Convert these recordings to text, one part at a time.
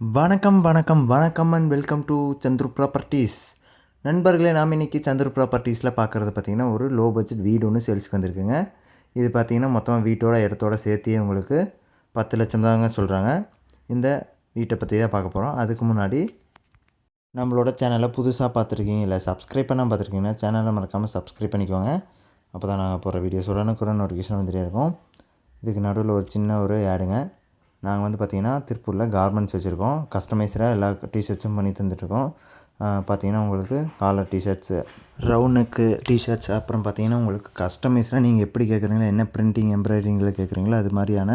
வணக்கம் வணக்கம் வணக்கம் and welcome to Chandru properties நண்பர்களே நாம் இன்றைக்கி சந்துரு ப்ராப்பர்ட்டிஸில் பார்க்குறது பார்த்திங்கன்னா ஒரு லோ பட்ஜெட் வீடு ஒன்று சேல்ஸ்க்கு வந்திருக்குங்க. இது பார்த்திங்கன்னா மொத்தமாக வீட்டோட இடத்தோட சேர்த்தே உங்களுக்கு பத்து லட்சம் தாங்க சொல்கிறாங்க இந்த வீட்டை பற்றி தான் பார்க்க போகிறோம் அதுக்கு முன்னாடி நம்மளோட சேனலை புதுசாக பார்த்துருக்கீங்க இல்லை சப்ஸ்கிரைப் பண்ணால் பார்த்துருக்கீங்கன்னா சேனலை மறக்காமல் சப்ஸ்கிரைப் பண்ணிக்கோங்க. அப்போ தான் நாங்கள் போகிற வீடியோஸ் உடனுக்குடன் நோட்டிஃபிகேஷன் வந்துட்டே இருக்கும். இதுக்கு நடுவில் ஒரு சின்ன ஒரு ஆடுங்க நாங்கள் வந்து பார்த்திங்கன்னா திருப்பூரில் கார்மெண்ட்ஸ் வச்சுருக்கோம். கஸ்டமைஸ்டாக எல்லா டிஷர்ட்ஸும் பண்ணி தந்துட்டுருக்கோம். பார்த்திங்கன்னா உங்களுக்கு காலர் டிஷர்ட்ஸு ரவுனுக்கு டிஷர்ட்ஸ் அப்புறம் பார்த்திங்கன்னா உங்களுக்கு கஸ்டமைஸ்டாக நீங்கள் எப்படி கேட்குறீங்களோ என்ன பிரிண்டிங் எம்ப்ராய்டிங்கில் கேட்குறீங்களோ அது மாதிரியான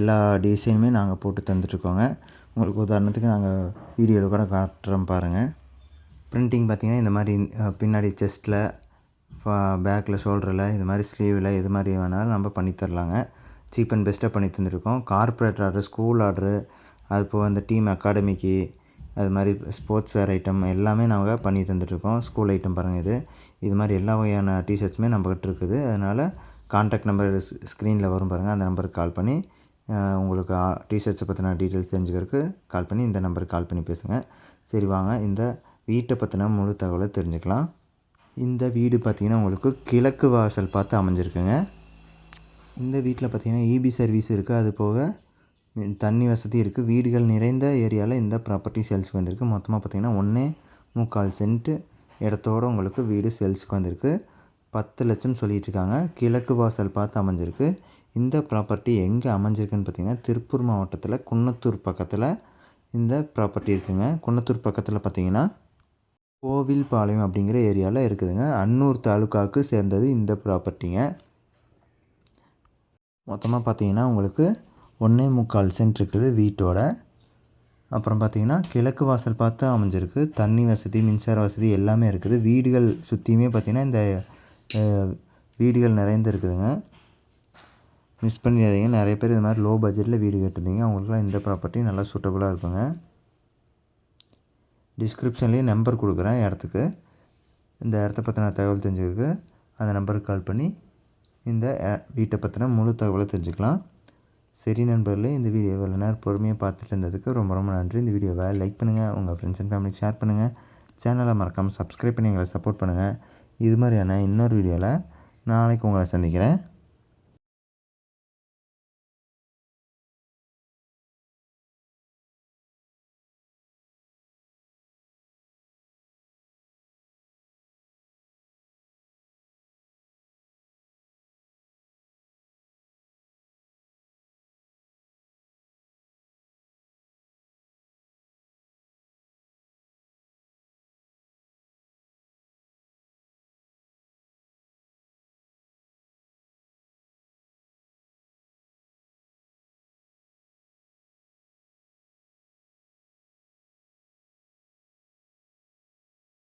எல்லா டிசைனுமே நாங்கள் போட்டு தந்துட்டுருக்கோங்க. உங்களுக்கு உதாரணத்துக்கு நாங்கள் வீடியோவில் கூட காட்டுறோம் பாருங்கள் பிரிண்டிங் பார்த்திங்கன்னா இந்த மாதிரி பின்னாடி செஸ்ட்டில் பேக்கில் ஷோல்டரில் இது மாதிரி ஸ்லீவில் இது மாதிரி வேணாலும் நம்ம பண்ணி தரலாங்க. சீப் அண்ட் பெஸ்ட்டாக பண்ணி தந்துருக்கோம் கார்ப்பரேட் ஆர்டர் ஸ்கூல் ஆர்டர் அது போக அந்த டீம் அகாடமிக்கு அது மாதிரி ஸ்போர்ட்ஸ் வேர் ஐட்டம் எல்லாமே நாங்கள் பண்ணி தந்துட்டுருக்கோம் ஸ்கூல் ஐட்டம் பாருங்கள் இது. இது மாதிரி எல்லா வகையான டிஷர்ட்ஸுமே நம்மக்கிட்ட இருக்குது. அதனால் கான்டாக்ட் நம்பர் ஸ்க்ரீனில் வரும் பாருங்கள் அந்த நம்பருக்கு கால் பண்ணி உங்களுக்கு டிஷர்ட்ஸை பற்றின டீட்டெயில்ஸ் தெரிஞ்சுக்கிறதுக்கு கால் பண்ணி இந்த நம்பருக்கு கால் பண்ணி பேசுங்க. சரி வாங்க. இந்த வீட்டை பற்றின முழு தகவலை தெரிஞ்சுக்கலாம். இந்த வீடு பார்த்திங்கன்னா உங்களுக்கு கிழக்கு வாசல் பார்த்து அமைஞ்சிருக்குங்க. இந்த வீட்டில் பார்த்திங்கன்னா இபி சர்வீஸ் இருக்குது. அது போக தண்ணி வசதி இருக்குது. வீடுகள் நிறைந்த ஏரியாவில் இந்த ப்ராப்பர்ட்டி சேல்ஸுக்கு வந்திருக்கு. மொத்தமாக பார்த்தீங்கன்னா ஒன்றே முக்கால் சென்ட்டு இடத்தோட உங்களுக்கு வீடு சேல்ஸுக்கு வந்திருக்கு. பத்து லட்சம் சொல்லிகிட்ருக்காங்க கிழக்கு வாசல் பார்த்து அமைஞ்சிருக்கு. இந்த ப்ராப்பர்ட்டி எங்கே அமைஞ்சிருக்குன்னு பார்த்தீங்கன்னா திருப்பூர் மாவட்டத்தில் குன்னத்தூர் பக்கத்தில் இந்த ப்ராப்பர்ட்டி இருக்குதுங்க குன்னத்தூர் பக்கத்தில் பார்த்திங்கன்னா கோவில்பாளையம் அப்படிங்கிற ஏரியாவில் இருக்குதுங்க. அன்னூர் தாலுக்காவுக்கு சேர்ந்தது இந்த ப்ராப்பர்ட்டிங்க மொத்தமாக பார்த்தீங்கன்னா உங்களுக்கு ஒன்றே முக்கால் சென்ட் இருக்குது வீட்டோட. அப்புறம் பார்த்தீங்கன்னா கிழக்கு வாசல் பார்த்து அமைஞ்சிருக்கு. தண்ணி வசதி மின்சார வசதி எல்லாமே இருக்குது. வீடுகள் சுற்றியுமே பார்த்தீங்கன்னா இந்த வீடுகள் நிறைந்து இருக்குதுங்க. மிஸ் பண்ணிடாதீங்க. நிறைய பேர் இது மாதிரி லோ பட்ஜெட்டில் வீடு கேட்டிருந்தீங்க. அவங்களுக்குலாம் இந்த ப்ராப்பர்ட்டி நல்லா சூட்டபுளாக இருக்குங்க. டிஸ்கிரிப்ஷன்லேயே நம்பர் கொடுக்குறேன் இடத்துக்கு. இந்த இடத்த பற்றின தகவல் தெரிஞ்சுருக்கு அந்த நம்பருக்கு கால் பண்ணி இந்த வீட்டை பற்றின முழு தகவலை தெரிஞ்சுக்கலாம். சரி நண்பர்களே இந்த வீடியோ இவ்வளோ நேரம் பொறுமையாக பார்த்துட்டு இருந்ததுக்கு ரொம்ப ரொம்ப நன்றி. இந்த வீடியோவை லைக் பண்ணுங்கள் உங்கள் ஃப்ரெண்ட்ஸ் அண்ட் ஃபேமிலிக்கு ஷேர் பண்ணுங்கள் சேனலை மறக்காமல் சப்ஸ்கிரைப் பண்ணி எங்களை சப்போர்ட் பண்ணுங்கள் இது மாதிரியான இன்னொரு வீடியோவில் நாளைக்கு உங்களை சந்திக்கிறேன்.